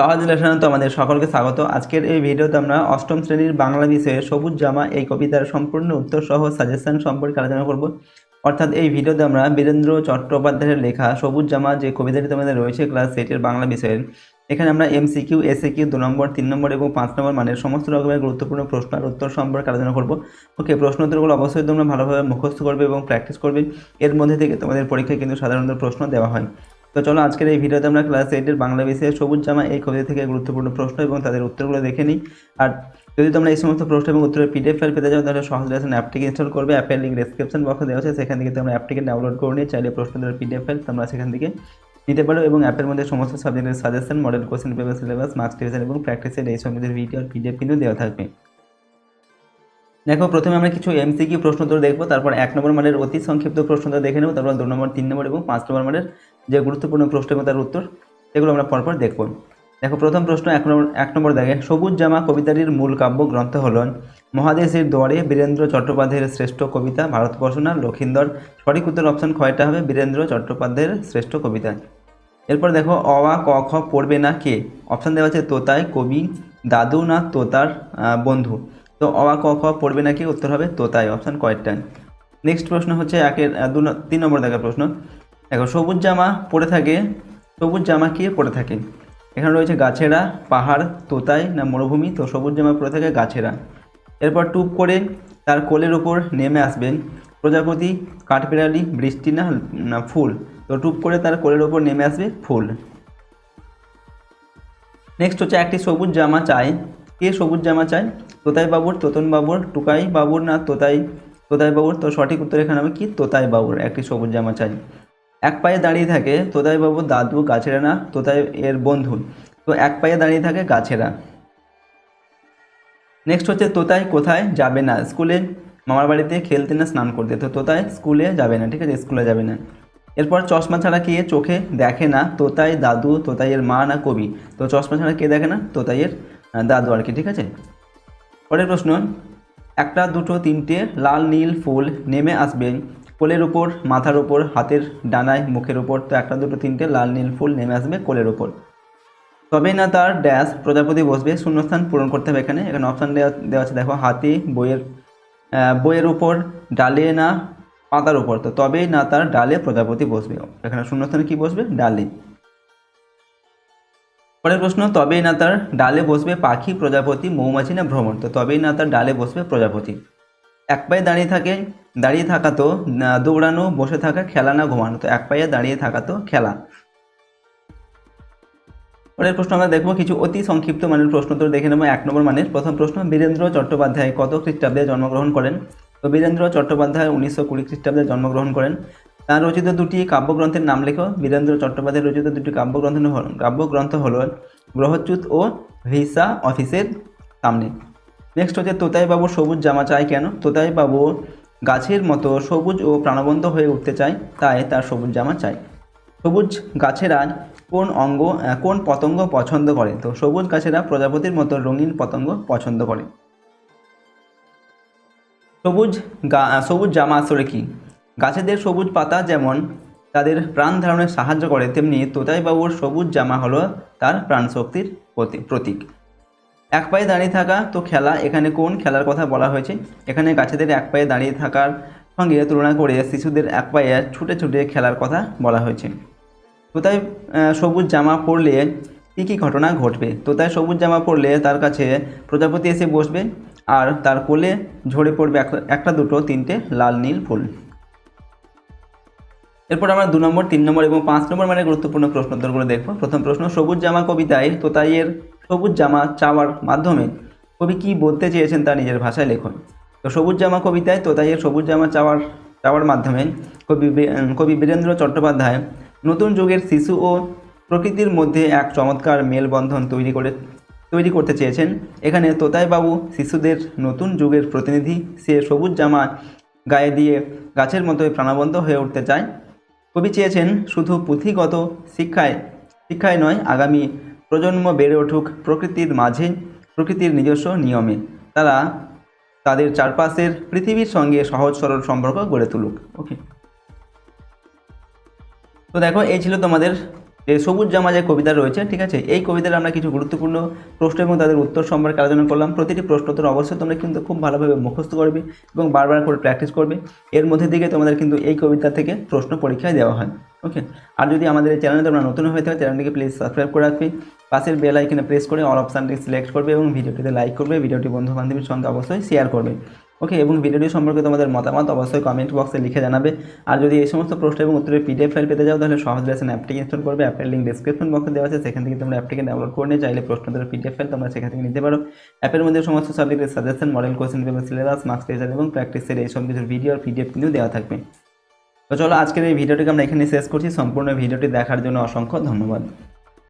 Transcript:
সহজ লেসনে তো আমাদের সকলকে স্বাগত। আজকের এই ভিডিওতে আমরা অষ্টম শ্রেণির বাংলা বিষয়ে সবুজ জামা এই কবিতার সম্পূর্ণ উত্তর সহ সাজেশন সম্পর্কে আলোচনা করব। অর্থাৎ এই ভিডিওতে আমরা বীরেন্দ্র চট্টোপাধ্যায়ের লেখা সবুজ জামা যে কবিতাটি তোমাদের রয়েছে ক্লাস এইটের বাংলা বিষয়ের, এখানে আমরা এমসিকিউ এসএকিউ দু নম্বর, তিন নম্বর এবং পাঁচ নম্বর মানের সমস্ত রকমের গুরুত্বপূর্ণ প্রশ্ন আর উত্তর সম্পর্কে আলোচনা করব। ওকে প্রশ্ন উত্তরগুলো অবশ্যই তোমরা ভালোভাবে মুখস্থ করবে এবং প্র্যাকটিস করবে। এর মধ্যে থেকে তোমাদের পরীক্ষায় কিন্তু সাধারণত প্রশ্ন দেওয়া হয়। তো চলো আজকের এই ভিডিওতে আমরা ক্লাস এইটের বাংলা বিষয়ে সবুজ জামা এই কবিতা থেকে গুরুত্বপূর্ণ প্রশ্ন এবং তাদের উত্তরগুলো দেখে নিই। আর যদি তোমরা এই সমস্ত প্রশ্ন এবং উত্তরের পিডিএফ ফাইল পেতে চাও, তাহলে সহজ লেসন অ্যাপটিকে ইনস্টল করবে। অ্যাপের লিঙ্ক ডিসক্রিপশন বক্সে দেওয়া আছে। সেখান থেকে তোমরা অ্যাপটিকে ডাউনলোড করে নিয়ে চাইলে প্রশ্নের পিডিএফ ফাইল তোমরা সেখান থেকে নিতে পারো এবং অ্যাপের মধ্যে সমস্ত সাবজেক্টের suggestion model question paper syllabus marks division এবং প্র্যাকটিসের এই সম্বন্ধের ভিডিও আর পিডিএফ কিন্তু দেওয়া থাকবে। দেখো, প্রথমে আমরা কিছু এমসিকিউ প্রশ্ন উত্তর দেখব, তারপর এক নম্বর মানের অতি সংক্ষিপ্ত প্রশ্ন উত্তর দেখে নেব, তারপর দু নম্বর, তিন নম্বর এবং পাঁচ নম্বর মানের যে গুরুত্বপূর্ণ প্রশ্ন এবং তার উত্তর, সেগুলো আমরা পরপর দেখব। দেখো, প্রথম প্রশ্ন, এক নম্বর এক নম্বর দেখে। সবুজ জামা কবিতাটির মূল কাব্য গ্রন্থ হল মহাদেশের দুয়ারে বীরেন্দ্র চট্টোপাধ্যায়ের শ্রেষ্ঠ কবিতা ভারতবর্ষ না লক্ষিন্দর। সঠিক উত্তর অপশন কয়টা হবে? বীরেন্দ্র চট্টোপাধ্যায়ের শ্রেষ্ঠ কবিতা। এরপর দেখো, অ, আ, ক, খ পড়বে না কে? অপশান দেওয়া আছে তোতায় কবি, দাদু না তোতার বন্ধু। তো অ, আ, ক, খ পড়বে না কে? উত্তর হবে তোতায় অপশান কয়েকটা নেক্সট প্রশ্ন হচ্ছে একের দু তিন নম্বর দেখার প্রশ্ন। দেখো, সবুজ জামা পরে থাকে, সবুজ জামা কে পরে থাকে? এখানে রয়েছে গাছেরা, পাহাড় তোতায় না মরুভূমি, তো সবুজ জামা পরে থাকে গাছেরা। এরপর টুপ করে তার কোলের ওপর নেমে আসবেন প্রজাপতি, কাঠবিড়ালি, বৃষ্টি না না ফুল। তো টুপ করে তার কোলের ওপর নেমে আসবে ফুল। নেক্সট হচ্ছে একটি সবুজ জামা চাই। কে সবুজ জামা চায় তোতাই বাবুর তোতন বাবুর টুকাই বাবুর না তোতাই? তোতাই বাবুর তো সঠিক উত্তর এখানে হবে কি? তোতাই বাবুর একটি সবুজ জামা চাই। এক পায়ে দাঁড়িয়ে থাকে, তোতাই বাবুর দাদু গাছেরা না, তোতাই এর বন্ধু। তো এক পায়ে দাঁড়িয়ে থাকে গাছেরা। নেক্সট হচ্ছে তোতাই কোথায় যাবে না? স্কুলে মামার বাড়িতে খেলতে না স্নান করতে। তো তোতাই স্কুলে যাবে না, ঠিক আছে? স্কুলে যাবে না। এরপর চশমা ছাড়া কে চোখে দেখে না? তোতাই দাদু, তোতাইয়ের মা না কবি? তো চশমা ছাড়া কে দেখে না? তোতাইয়ের দাদু আর কি, ঠিক আছে? পরের প্রশ্ন, একটা, দুটো, তিনটে লাল, নীল ফুল নেমে আসবে। কোলের উপর, মাথার উপর, হাতের ডানায়, মুখের উপর, তো একটা, দুটো, তিনটে, লাল, নীল ফুল নেমে আসবে কোলের উপর। তবেই না, তার ড্যাশ প্রজাপতি বসবে, শূন্যস্থান পূরণ করতে হবে এখানে। এখানে অপশান দেওয়া দেওয়া আছে, দেখো, হাতি, বইয়ের বইয়ের উপর, ডালে না, পাতার উপর। তো তবেই না, তার ডালে প্রজাপতি বসবে। এখানে শূন্যস্থানে কি বসবে? ডালে। পরের প্রশ্ন, তবেই না, তার ডালে বসবে পাখি, প্রজাপতি, মৌমাছি না ভ্রমণ? তো তবেই না, তার ডালে বসবে প্রজাপতি। এক পায়ে দাঁড়িয়ে থাকে দাঁড়িয়ে থাকা তো দৌড়ানো, বসে থাকা, খেলা না ঘুমানো। তো এক পায়ে দাঁড়িয়ে থাকা তো খেলা। পরের প্রশ্ন আমরা দেখব, কিছু অতি সংক্ষিপ্ত মানের প্রশ্ন তো দেখে নেব। এক নম্বর মানের প্রথম প্রশ্ন, বীরেন্দ্র চট্টোপাধ্যায় কত খ্রিস্টাব্দে জন্মগ্রহণ করেন? তো বীরেন্দ্র চট্টোপাধ্যায় উনিশশো কুড়ি খ্রিস্টাব্দে জন্মগ্রহণ করেন। তার রচিত দুটি কাব্যগ্রন্থের নাম লেখো। বীরেন্দ্র চট্টোপাধ্যায় রচিত দুটি কাব্যগ্রন্থ কাব্যগ্রন্থ হল গ্রহচ্যুত ও ভিসা অফিসের সামনে। নেক্সট হচ্ছে তোতাই বাবু সবুজ জামা চায় কেন? তোতাই বাবু গাছের মতো সবুজ ও প্রাণবন্ত হয়ে উঠতে চায়, তাই তার সবুজ জামা চাই। সবুজ গাছেরা কোন অঙ্গ কোন পতঙ্গ পছন্দ করে? তো সবুজ গাছেরা প্রজাপতির মতো রঙিন পতঙ্গ পছন্দ করে। সবুজ গা সবুজ জামা আসলে কি? গাছেদের সবুজ পাতা যেমন তাদের প্রাণ ধারণে সাহায্য করে, তেমনি তোতাইবাবুর সবুজ জামা হলো তার প্রাণশক্তির প্রতি- প্রতীক। এক পায়ে দাঁড়িয়ে থাকা তো খেলা এখানে কোন খেলার কথা বলা হয়েছে? এখানে গাছেদের এক পায়ে দাঁড়িয়ে থাকার সঙ্গে তুলনা করে শিশুদের এক পায়ে ছুটে ছুটে খেলার কথা বলা হয়েছে। আহ, সবুজ জামা পরলে কী কী ঘটনা ঘটবে? তোতাই সবুজ জামা পরলে তার কাছে প্রজাপতি এসে বসবে আর তার কোলে ঝরে পড়বে একটা দুটো তিনটে লাল নীল ফুল। এরপর আমরা দু নম্বর তিন নম্বর এবং পাঁচ নম্বর মানে গুরুত্বপূর্ণ প্রশ্ন উত্তরগুলো দেখব। প্রথম প্রশ্ন সবুজ জামা কবিতায় তোতাইয়ের সবুজ জামা চাওয়ার মাধ্যমে কবি কী বলতে চেয়েছেন তা নিজের ভাষায় লেখন। তো সবুজ জামা কবিতায় তোতাইয়ের সবুজ জামা চাওয়ার চাওয়ার মাধ্যমে কবি কবি বীরেন্দ্র চট্টোপাধ্যায় নতুন যুগের শিশু ও প্রকৃতির মধ্যে এক চমৎকার মেলবন্ধন তৈরি করে, তৈরি করতে চেয়েছেন। এখানে তোতাই বাবু শিশুদের নতুন যুগের প্রতিনিধি, সে সবুজ জামা গায়ে দিয়ে গাছের মতোই প্রাণবন্ত হয়ে উঠতে চায়। কবি চেয়েছেন শুধু পুঁথিগত শিক্ষায় শিক্ষায় নয়, আগামী প্রজন্ম বেড়ে উঠুক প্রকৃতির মাঝে, প্রকৃতির নিজস্ব নিয়মে। তারা তাদের চারপাশের পৃথিবীর সঙ্গে সহজ সরল সম্পর্ক গড়ে তুলুক। ওকে তো দেখো, এই ছিল তোমাদের সবুজ জামা যে কবিতা রয়েছে, ঠিক আছে, এই কবিতার আমরা কিছু গুরুত্বপূর্ণ প্রশ্ন এবং তাদের উত্তর সম্পর্কে আলোচনা করলাম। প্রতিটি প্রশ্ন অবশ্যই তোমরা কিন্তু খুব ভালোভাবে মুখস্থ করবে এবং বারবার করে প্র্যাকটিস করবে। এর মধ্যে থেকে তোমাদের কিন্তু এই কবিতা থেকে প্রশ্ন পরীক্ষায় দেওয়া হয় ওকে আর যদি আমাদের এই চ্যানেলে তোমরা নতুন হয়ে থাকে চ্যানেলটিকে প্লিজ সাবস্ক্রাইব করে রাখবে। পাশের বেল আইকনে প্রেস করে অল অপশানটি সিলেক্ট করবে এবং ভিডিওটিতে লাইক করবে, ভিডিওটি বন্ধু বান্ধবীর সঙ্গে অবশ্যই শেয়ার করবে। ওকে এবং ভিডিওটি সম্পর্কে তোমাদের মতামত অবশ্যই কমেন্ট বক্সে লিখে জানাবে। আর যদি এই সমস্ত প্রশ্ন এবং উত্তরের পিডিএফ ফাইল পেতে যাও তাহলে সহজ লেসন অ্যাপটিকে ইনস্টল করবে। অ্যাপের লিঙ্ক ডিসক্রিপশন বক্সে দেওয়া আছে। সেখান থেকে তোমরা অ্যাপটিকে ডাউনলোড করে নিয়ে চাইলে প্রশ্নোত্তরের পিডিএফ ফাইল তোমরা সেখান থেকে নিতে পারো। অ্যাপের মধ্যে সমস্ত সাবজেক্টের suggestion model question paper syllabus marks tester এবং প্র্যাকটিসের এই সব কিছুর ভিডিও আর পিডিএফ কিন্তু দেওয়া থাকবে। তো চলো আজকের এই ভিডিওটিকে আমরা এখানে শেষ করছি। সম্পূর্ণ ভিডিওটি দেখার জন্য অসংখ্য ধন্যবাদ।